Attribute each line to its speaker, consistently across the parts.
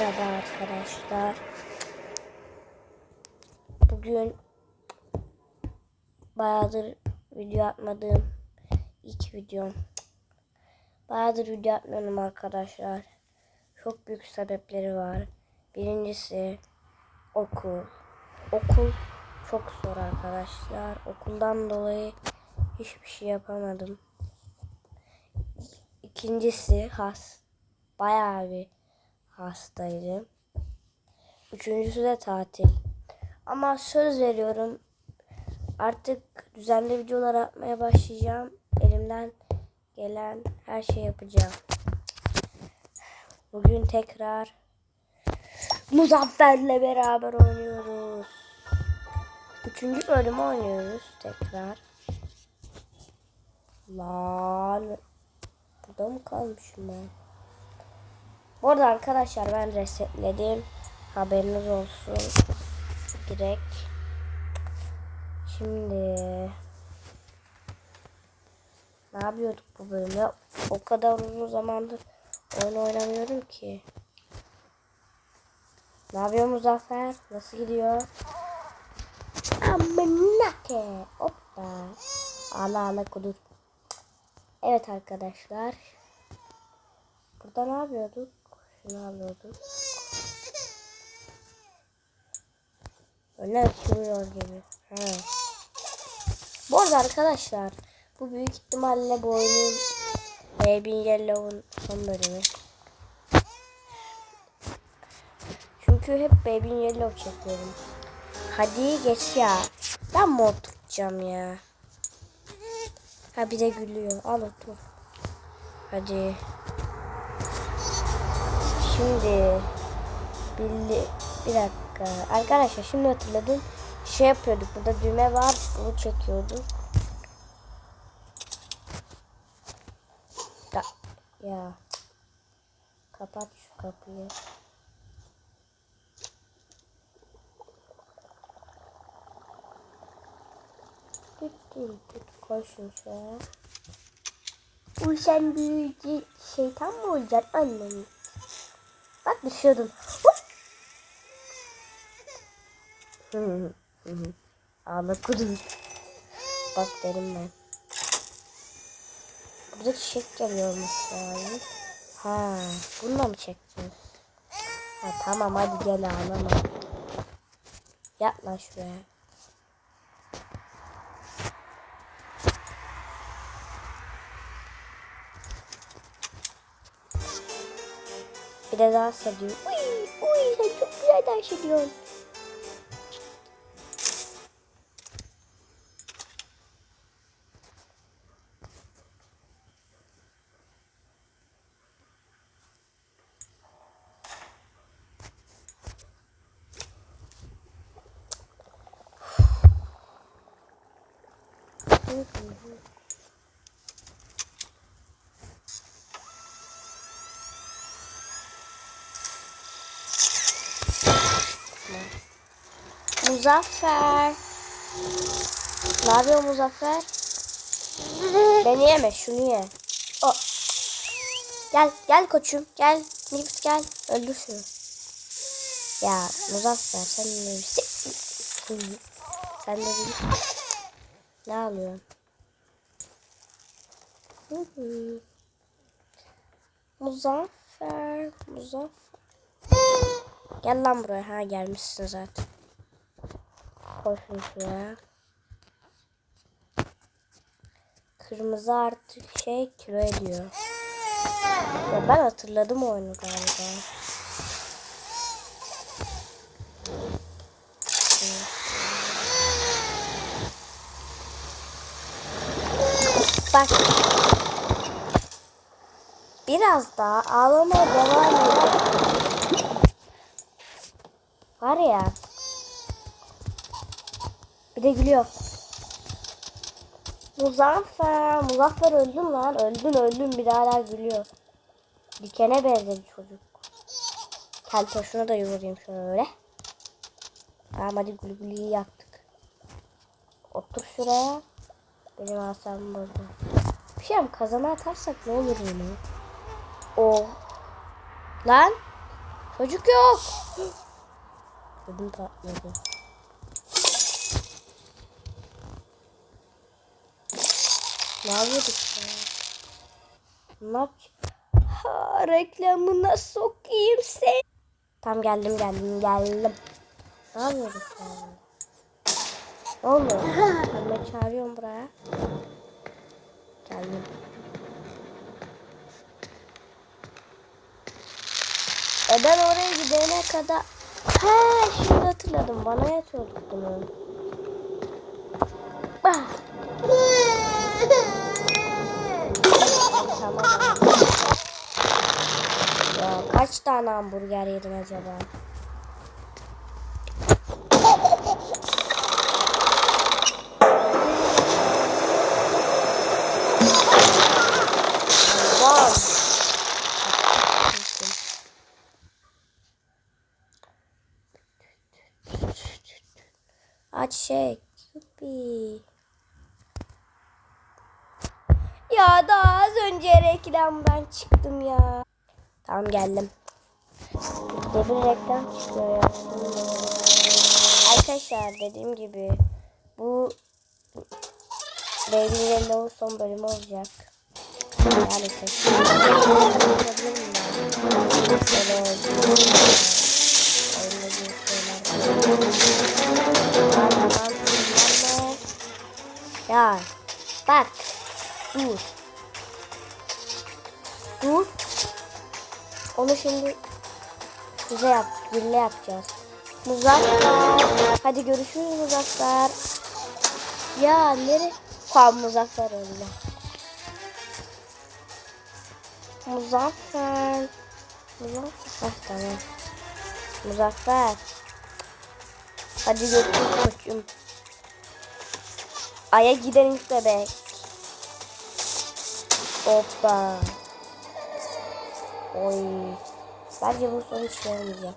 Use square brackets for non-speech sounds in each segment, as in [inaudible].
Speaker 1: Merhaba arkadaşlar. Bugün bayağıdır video atmadığım ilk videom. Bayağıdır video atmıyorum arkadaşlar. Çok büyük sebepleri var. Birincisi okul. Okul çok zor arkadaşlar. Okuldan dolayı hiçbir şey yapamadım. İkincisi has. Bayağı bir hastaydım. Üçüncüsü de tatil. Ama söz veriyorum artık düzenli videolar atmaya başlayacağım. Elimden gelen her şeyi yapacağım. Bugün tekrar Muzaffer'le beraber oynuyoruz. Üçüncü bölümü oynuyoruz tekrar. Lan. Burada mı kalmışım ben? Bu arada arkadaşlar ben resetledim. Haberiniz olsun. Direkt. Şimdi ne yapıyorduk bu bölümde? O kadar uzun zamandır oyun oynamıyorum ki. Ne yapıyor Muzaffer? Nasıl gidiyor? Amınake. Hoppa. Ala ala kudur. Evet arkadaşlar. Burada ne yapıyorduk? Şunu alıyorduk. Öyle açılıyor gibi. Ha. Bu arada arkadaşlar bu büyük ihtimalle bu oyunun Baby Yellow'un son bölümü. Çünkü hep Baby Yellow çekiyorum. Hadi geç ya. Ben mi oturacağım ya? Ha bir de gülüyor. Al otur. Hadi. Şimdi bir, bir dakika. Arkadaşlar şimdi hatırladım. Şey yapıyorduk. Burada düğme var. Bunu çekiyorduk. Da, ya. Kapat şu kapıyı. Şunu şuraya. Uy sen büyüyünce şeytan mı olacaksın annem? Düşüyordum. Ağla kudum. Bak derim ben. Burada çiçek geliyormuş yani. Ha, bununla mı çektin? Ha tamam hadi gel ağlama. Yat lan. De dans ediyor. Uy, uy sen çok güzel dans ediyorsun. Muzaffer. Ne yapıyor Muzaffer? Beni yeme şunu ye. O. Gel gel koçum gel. Nix gel. Öldür şunu. Ya Muzaffer sen ne Sen de bir ne alıyorsun? Muzaffer, Muzaffer. Gel lan buraya. Ha gelmişsin zaten. Şuraya. Kırmızı artık şey kilo ediyor. Ya ben hatırladım oyunu galiba. Bak. Biraz daha ağlamaya devam eder. Var ya. Bir de gülüyor. Muzaffer. Muzaffer öldün lan. Öldün öldün bir daha hala gülüyor. Dikene benzedi çocuk. Tel taşına da yumurayım şöyle. Tamam hadi gülü gülüyü yaktık. Otur şuraya. Benim asabım bozdu. Bir şey mi kazana atarsak ne olur yine? O. Lan. Çocuk yok. [gasps] Ödüm patladı. Ne yapıyorduk ya? Ne yap? Ha, reklamına sokayım seni. Tam geldim geldim geldim. Ne yapıyorduk ya? Ne oluyor? De çağırıyorum buraya. Geldim. E ben oraya gidene kadar... He şimdi hatırladım. Bana yatıyorduk bunu. Ah. Ya kaç tane hamburger yedin acaba? Var. Aç şey. Yuppie. Ya daha az önce reklamdan çıktım ya. Tamam geldim. Bir bir reklam çıkıyor ya. Arkadaşlar dediğim gibi bu Baby Yellow'un son bölümü olacak. Maalesef. Ya bak dur. Dur. Onu şimdi bize yap, birle yapacağız. Muzaffer. Hadi görüşürüz Muzaffer. Ya nere? Tamam Muzaffer öldü. Muzaffer. Muzaffer. Heh, tamam. Muzaffer. Hadi görüşürüz koçum. Aya giden ilk bebek. Hoppa. Oy. Bence bu son hiç olmayacak.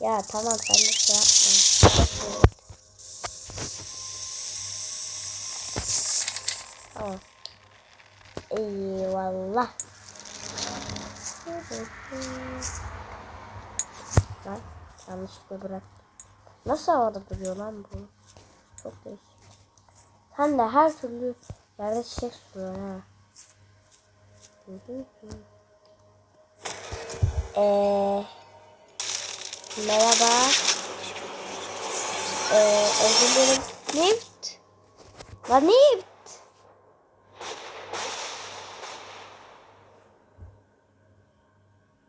Speaker 1: Ya tamam sen de şey yapma. Tamam. Eyvallah. Lan yanlışlıkla bırak. Nasıl havada duruyor lan bu? Çok değişik. Sen de her türlü yerde çiçek suluyor ha. Eee Merhaba. Ee, özür dilerim. Nift. Lan Nift.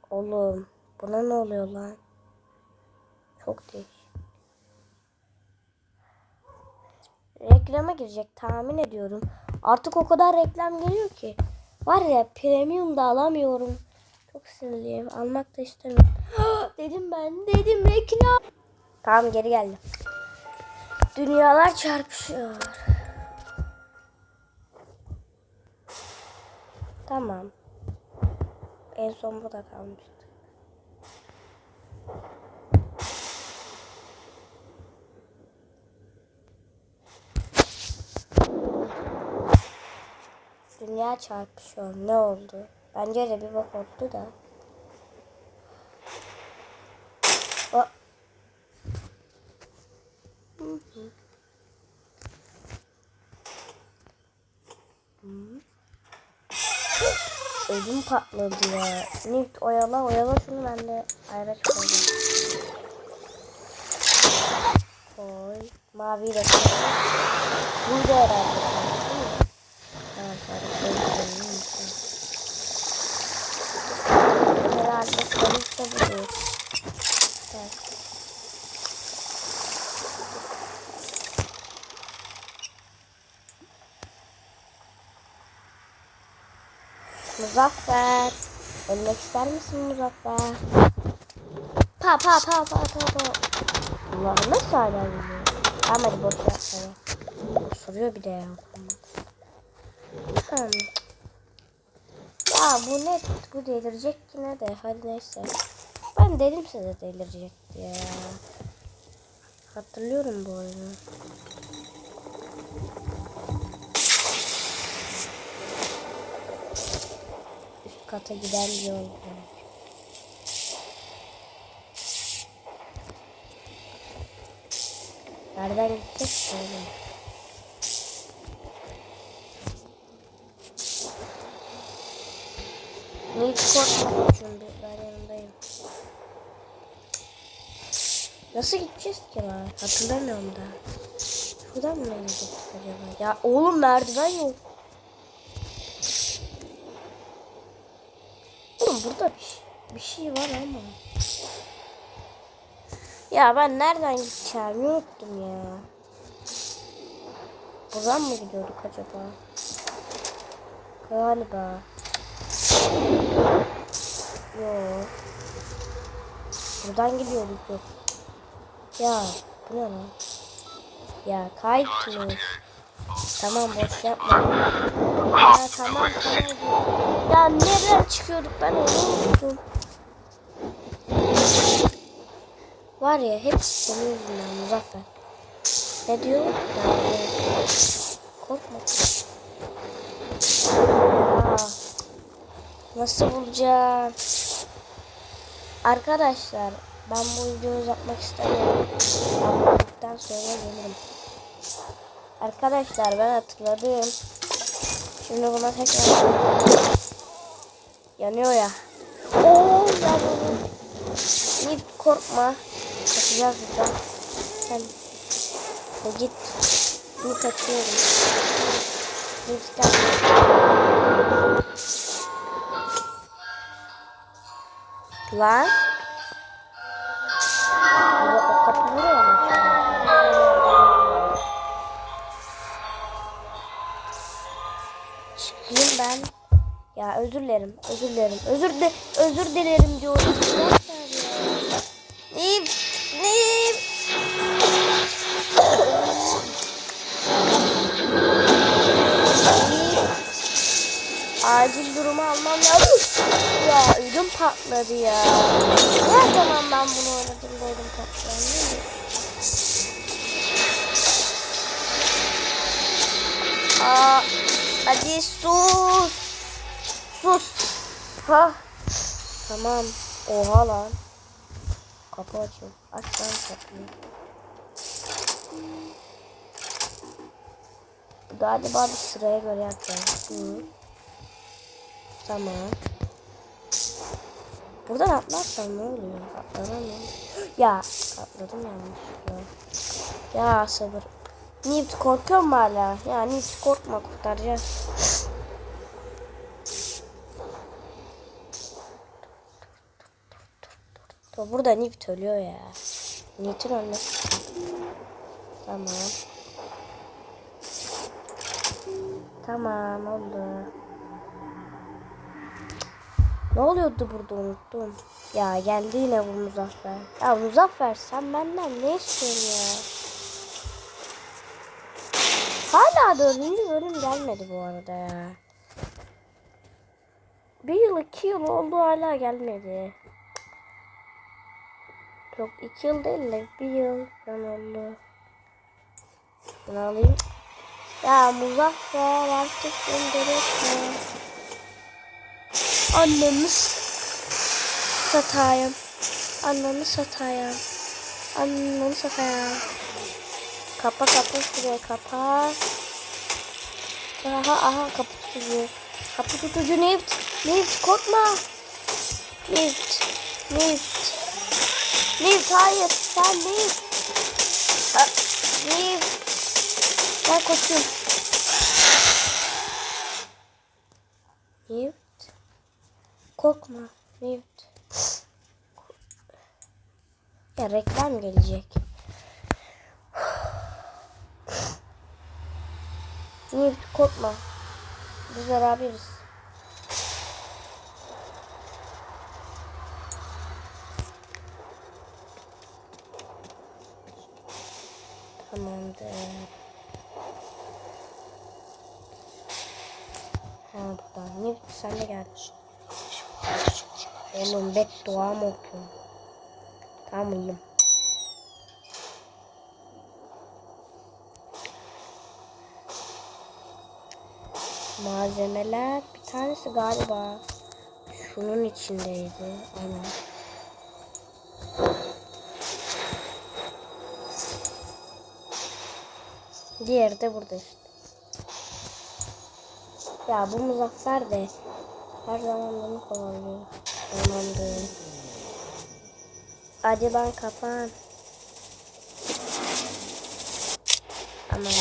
Speaker 1: Oğlum buna ne oluyor lan? Çok değişik. Reklama girecek tahmin ediyorum. Artık o kadar reklam geliyor ki. Var ya premium da alamıyorum. Çok sinirliyim. Almak da istemiyorum. [gasps] dedim ben dedim reklam. Tamam geri geldim. Dünyalar çarpışıyor. Tamam. En son bu da kalmıştı. Dünya çarpışıyor. Ne oldu? Bence de bir bak oldu da. O. Hı patladı ya. Nift oyala oyala şunu ben de ayraç koyayım. Koy. Mavi de koy. Burada herhalde. Değil mi? Evet, sarı koyayım. Herhalde sarıysa budur. Evet. Muzaffer. Ölmek ister misin Muzaffer? Pa pa pa pa pa pa. Allah nasıl hala geliyor? Tamam hadi boş sana. Soruyor bir de ya. Hmm. Ya bu ne? Bu delirecek ki ne de. Hadi neyse. Ben dedim size delirecek diye. Hatırlıyorum bu oyunu. Üst kata giden bir yol var. Nereden gideceğiz ki oğlum? Neydi korkma şimdi ben yanındayım. Nasıl gideceğiz ki lan? Hatırlamıyorum da. Şuradan mı gidecektik acaba? Ya oğlum merdiven yok. Oğlum burada bir, şey- bir şey var ama. Ya ben nereden gideceğimi unuttum ya. Buradan mı gidiyorduk acaba? Galiba. Yok. Buradan gidiyorduk yok. Ya bu ne lan? Ya kaykmış. Tamam boş yapma. Ya tamam tamam. Ya nereden çıkıyorduk ben onu unuttum. Var ya hepsi senin yüzünden Muzaffer. Ne diyor? Ya. Korkma. Nasıl bulacağım? Arkadaşlar ben bu videoyu uzatmak istemiyorum. Ben bulduktan sonra gelirim. Arkadaşlar ben hatırladım. Şimdi buna tekrar yanıyor ya. Oo yanıyor. Nif korkma. Kaçacağız buradan. Sen git. Bunu kaçıyorum. Nif'ten. Lan. Çıkayım ben. Ya özür dilerim, özür dilerim, özür de, özür dilerim diyorum. Acil durumu almam lazım. Ya ödüm patladı ya. Her zaman ben bunu oynadım da ödüm patladı. Aa, hadi sus. Sus. Ha. Tamam. Oha lan. Kapı açıyor. Aç lan kapıyı. Galiba bir sıraya göre yapacağız. Hı. Tamam. Buradan atlarsam ne oluyor? Atlanamıyorum. Ya atladım yanlışlıkla. Ya sabır. Newt korkuyor mu hala? Ya Newt korkma kurtaracağız. Dur, Burada Newt ölüyor ya. Newt'un ölmesi. Tamam. Tamam oldu. Ne oluyordu burada unuttum. Ya geldi yine bu Muzaffer. Ya Muzaffer sen benden ne istiyorsun ya? Hala dördüncü bölüm gelmedi bu arada ya. Bir yıl iki yıl oldu hala gelmedi. Yok iki yıl değil de bir yıl falan oldu. Bunu alayım. Ya Muzaffer artık gönderirsin. Annemi satayım. Annemi satayım. Annemi satayım. Kapa kapa şuraya kapa. Aha aha kapı tutucu. Kapı tutucu Nift. Nift korkma. Nift. Nift. Nift hayır sen Nift. Nift. Gel koçum. Nift. Korkma. Nift. Ya reklam gelecek. Nift korkma. Biz beraberiz. Tamamdır. Ha buradan. Nift sen de gel. Oğlum beddua mı okuyorsun? Tamam uyuyayım. Malzemeler bir tanesi galiba şunun içindeydi. Aynen. Diğeri de burada işte. Ya bu muzaffer de her zaman bunu kovalıyor. Tamamdır. Hadi lan kapan. Aman.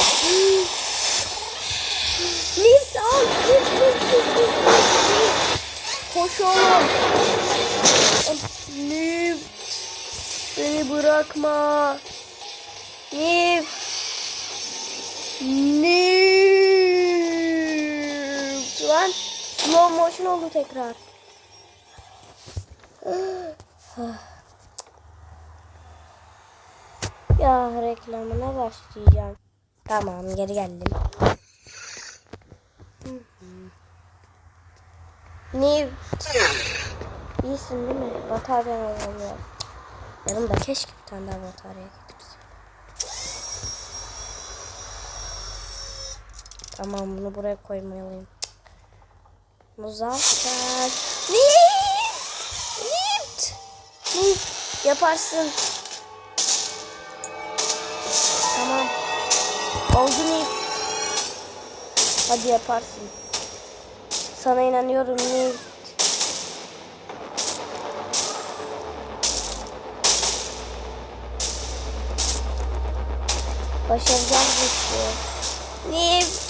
Speaker 1: Lift al. Lift, lift, lift, lift. Koş oğlum. Lift. Beni bırakma. Lift. Lift. Lan slow motion oldu tekrar. Ya reklamına başlayacağım. Tamam geri geldim. Niye? İyisin değil mi? Bataryan azalıyor. Yanımda keşke bir tane daha batarya getirsin. Tamam bunu buraya koymalıyım. Muzaffer. Nift! Yaparsın. Tamam. Oldu Nift. Hadi yaparsın. Sana inanıyorum Nift. Başaracağız bu işi. Nift.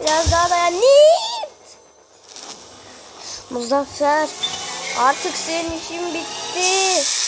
Speaker 1: Biraz daha dayan. Nift. Muzaffer. Artık senin işin bitti.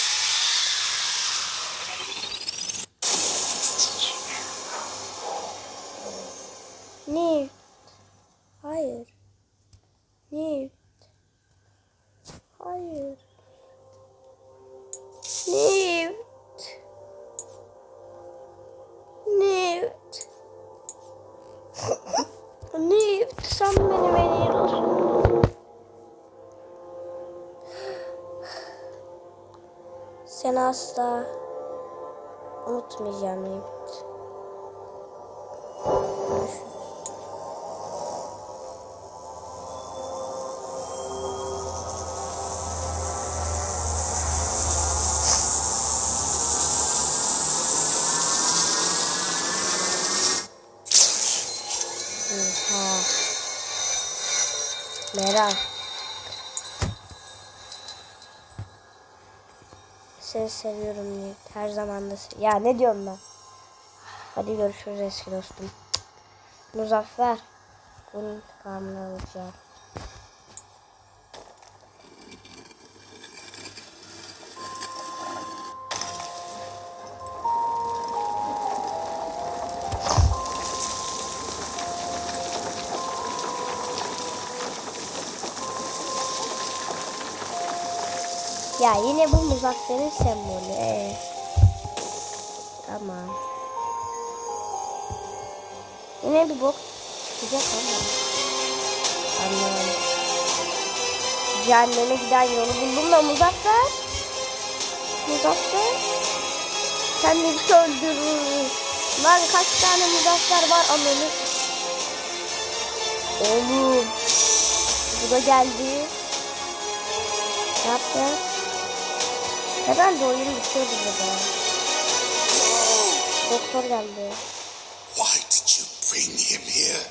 Speaker 1: Asla unutmayacağım. Oha. Meral. Seni seviyorum Yiğit. Her zaman da Ya ne diyorum ben? Hadi görüşürüz eski dostum. Muzaffer. Bunun intikamını alacağım. Ya yine bu Muzaffer'in sembolü. Ee, tamam. Yine bir bok çıkacak ama. Anladım. Cehenneme giden yolu buldum da Muzaffer. Muzaffer. Sen bir öldürür. Lan kaç tane Muzaffer var ananı. Oğlum. Bu da geldi. Ne yapacağız? Herhalde oyun bitiyor burada. Doktor geldi.
Speaker 2: Why did you bring him here?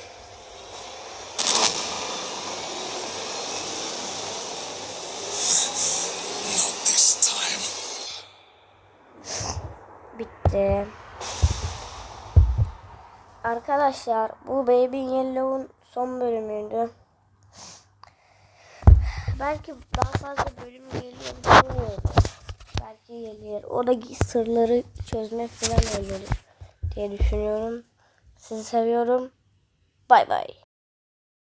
Speaker 2: Not this time.
Speaker 1: Bitti. Arkadaşlar bu Baby Yellow'un son bölümüydü. Belki daha fazla bölüm geliyor. Gelir. O da sırları çözme falan olur diye düşünüyorum. Sizi seviyorum. Bay bay.